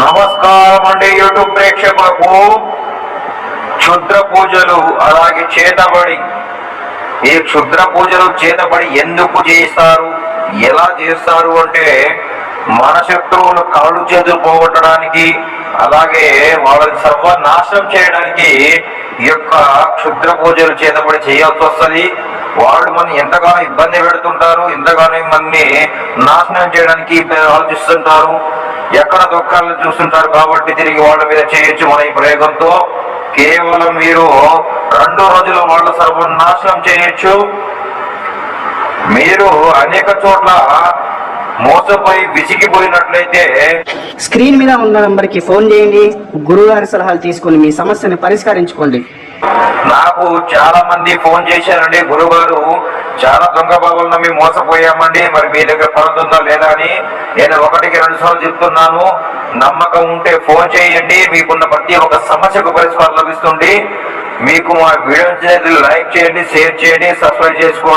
నమస్కారం అండి యూట్యూబ్ ప్రేక్షకులకు. క్షుద్ర పూజలు అలాగే చేతబడి. ఈ క్షుద్ర పూజలు చేతబడి ఎందుకు చేస్తారు ఎలా చేస్తారు అంటే మన శత్రువులు కాళ్ళు చేతులు పోగొట్టడానికి అలాగే వాళ్ళని సర్వనాశనం చేయడానికి ఈ యొక్క క్షుద్ర పూజలు చేతబడి చేయాల్సి వస్తుంది. వాళ్ళు మనం ఎంతగానో ఇబ్బంది పెడుతుంటారు ఎంతగానో మనని నాశనం చేయడానికి ఆలోచిస్తుంటారు ఎక్కడ దుఃఖాలను చూస్తుంటారు కాబట్టి తిరిగి వాళ్ళ మీద చేయొచ్చు మన ఈ ప్రయోగంతో కేవలం మీరు రెండు రోజులు వాళ్ళ సర్వనాశనం చేయొచ్చు. మీరు అనేక చోట్ల మోసపోయి విసిగిపోయినట్లయితే స్క్రీన్ మీద ఉన్న నంబర్కి ఫోన్ చేయండి. గురువుగారి సలహాలు తీసుకొని మీ సమస్యని పరిష్కరించుకోండి. నాకు చాలా మంది ఫోన్ చేశారండి. గురుగారు చాలా దొంగ బాబులను మేము మోసపోయామండి. మరి మీ దగ్గర పడుతుందా లేదా అని నేను ఒకటికి రెండు సార్లు చెప్తున్నాను. నమ్మకం ఉంటే ఫోన్ చేయండి. మీకున్న ప్రతి ఒక్క సమస్యకు పరిష్కారం లభిస్తుంది. మీకు మా వీడియో లైక్ చేయండి షేర్ చేయండి సబ్స్క్రైబ్ చేసుకోండి.